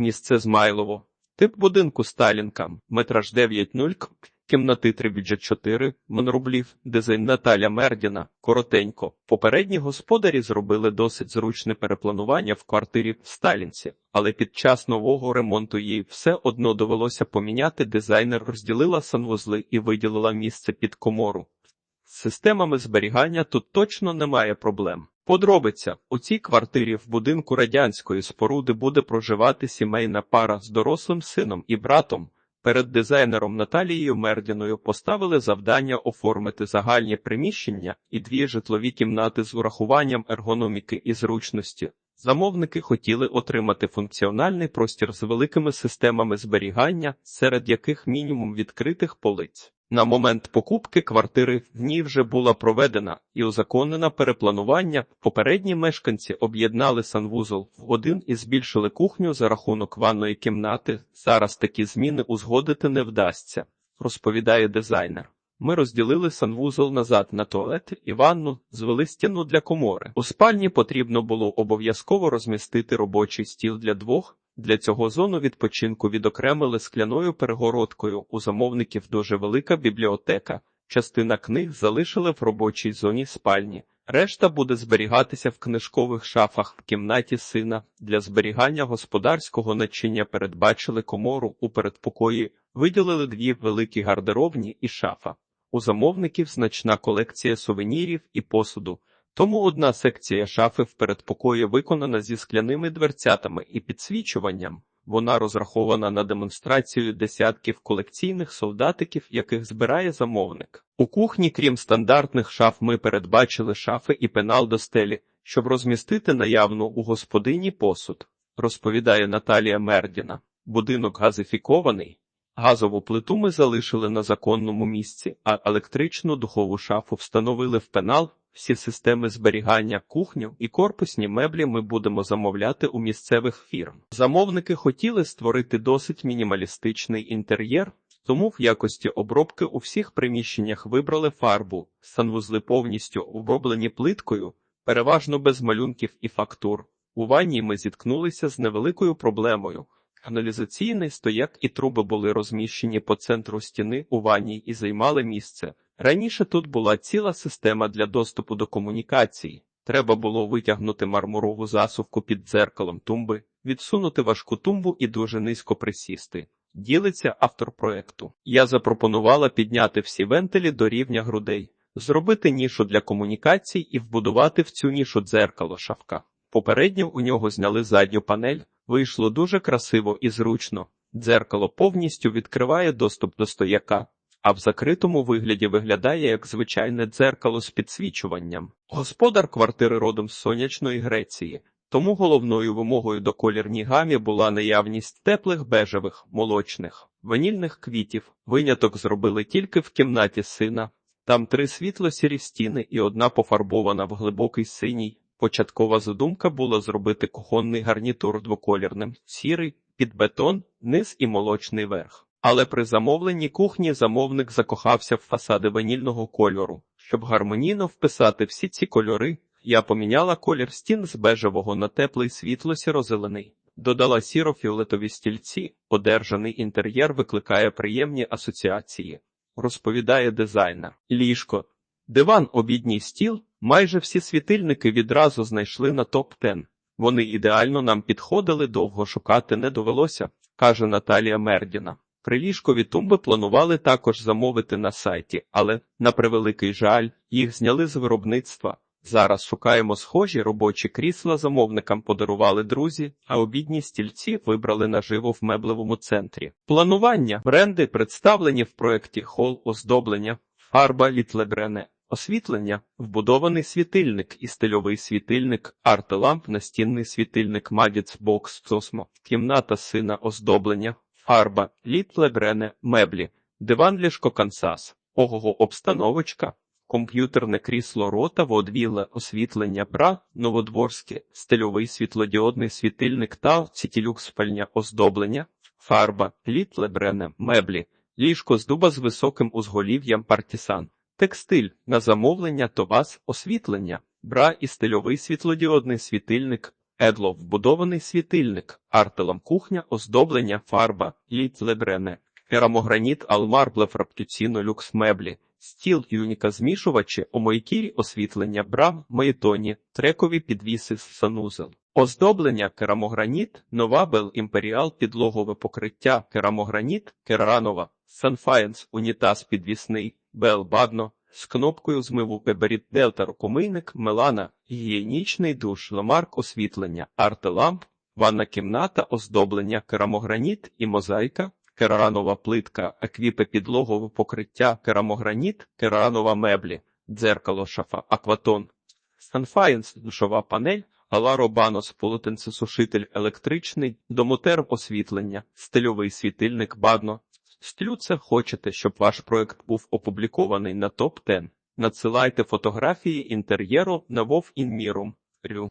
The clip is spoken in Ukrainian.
Місце Змайлово. Тип будинку Сталінка. Метраж 9.0, к- кімнати 3 бюджет 4 монрублів. Дизайн Наталя Мердіна. Коротенько. Попередні господарі зробили досить зручне перепланування в квартирі в Сталінці, але під час нового ремонту їй все одно довелося поміняти. Дизайнер розділила санвузли і виділила місце під комору. З системами зберігання тут точно немає проблем. Подробиця у цій квартирі в будинку радянської споруди буде проживати сімейна пара з дорослим сином і братом. Перед дизайнером Наталією Мердіною поставили завдання оформити загальні приміщення і дві житлові кімнати з урахуванням ергономіки і зручності. Замовники хотіли отримати функціональний простір з великими системами зберігання, серед яких мінімум відкритих полиць. На момент покупки квартири в ній вже була проведена і узаконена перепланування. Попередні мешканці об'єднали санвузол в один і збільшили кухню за рахунок ванної кімнати. Зараз такі зміни узгодити не вдасться, розповідає дизайнер. Ми розділили санвузол назад на туалет і ванну, звели стіну для комори. У спальні потрібно було обов'язково розмістити робочий стіл для двох. Для цього зону відпочинку відокремили скляною перегородкою. У замовників дуже велика бібліотека. Частина книг залишили в робочій зоні спальні. Решта буде зберігатися в книжкових шафах в кімнаті сина. Для зберігання господарського начиння передбачили комору у передпокої, виділили дві великі гардеробні і шафа. У замовників значна колекція сувенірів і посуду. Тому одна секція шафи в передпокої виконана зі скляними дверцятами і підсвічуванням. Вона розрахована на демонстрацію десятків колекційних солдатиків, яких збирає замовник. У кухні, крім стандартних шаф, ми передбачили шафи і пенал до стелі, щоб розмістити наявну у господині посуд, розповідає Наталія Мердіна. Будинок газифікований. Газову плиту ми залишили на законному місці, а електричну духову шафу встановили в пенал. Всі системи зберігання, кухню і корпусні меблі ми будемо замовляти у місцевих фірм. Замовники хотіли створити досить мінімалістичний інтер'єр, тому в якості обробки у всіх приміщеннях вибрали фарбу, санвузли повністю оброблені плиткою, переважно без малюнків і фактур. У ванні ми зіткнулися з невеликою проблемою. Каналізаційний стояк і труби були розміщені по центру стіни у ванні і займали місце. Раніше тут була ціла система для доступу до комунікацій. Треба було витягнути мармурову засувку під дзеркалом тумби, відсунути важку тумбу і дуже низько присісти. Ділиться автор проекту. Я запропонувала підняти всі вентилі до рівня грудей, зробити нішу для комунікацій і вбудувати в цю нішу дзеркало шавка. Попередньо у нього зняли задню панель, вийшло дуже красиво і зручно. Дзеркало повністю відкриває доступ до стояка а в закритому вигляді виглядає як звичайне дзеркало з підсвічуванням. Господар квартири родом з сонячної Греції, тому головною вимогою до колірній гамі була наявність теплих бежевих, молочних, ванільних квітів. Виняток зробили тільки в кімнаті сина. Там три світло-сірі стіни і одна пофарбована в глибокий синій. Початкова задумка була зробити кухонний гарнітур двоколірним, сірий, під бетон, низ і молочний верх. Але при замовленні кухні замовник закохався в фасади ванільного кольору. Щоб гармонійно вписати всі ці кольори, я поміняла колір стін з бежевого на теплий світло-сіро-зелений. Додала сіро-фіолетові стільці, одержаний інтер'єр викликає приємні асоціації, розповідає дизайнер. Ліжко, диван, обідній стіл, майже всі світильники відразу знайшли на топ-10. Вони ідеально нам підходили, довго шукати не довелося, каже Наталія Мердіна. Приліжкові тумби планували також замовити на сайті, але, на превеликий жаль, їх зняли з виробництва. Зараз шукаємо схожі робочі крісла замовникам подарували друзі, а обідні стільці вибрали наживо в меблевому центрі. Планування. Бренди представлені в проєкті хол оздоблення, фарба літлебрене, освітлення, вбудований світильник і стильовий світильник, арт-ламп, настінний світильник Magits Box Cosmo, кімната сина оздоблення, фарба, літлебрене, меблі, диван ліжко Кансас, ого обстановочка, комп'ютерне крісло рота, водвіле освітлення бра, новодворське, стильовий світлодіодний світильник та цітілюк спальня оздоблення, фарба, літлебрене, меблі, ліжко з дуба з високим узголів'ям партісан, текстиль на замовлення товас, освітлення, бра і стильовий світлодіодний світильник, Едло вбудований світильник, артелом кухня, оздоблення, фарба, лід лебрене, керамограніт, алмарбле, фраптюціно, люкс меблі, стіл, юніка змішувачі, омойкірі, освітлення, брам, моєтоні, трекові підвіси, з санузел. Оздоблення керамограніт, новабел, імперіал, підлогове покриття, керамограніт, керанова, санфаєнс, унітаз підвісний, бел бадно, з кнопкою змиву Беберіт Делта рукомийник, Мелана, гігієнічний душ, ламарк освітлення, артеламп, ванна кімната, оздоблення, керамограніт і мозаїка, керанова плитка, еквіпе підлогове покриття, керамограніт, керанова меблі, дзеркало шафа, акватон, Санфаєнс, душова панель, Аларо Банос, полотенцесушитель електричний, домотерм освітлення, стильовий світильник Бадно. Стилю це хочете, щоб ваш проект був опублікований на топ 10 Надсилайте фотографії інтер'єру на Вов.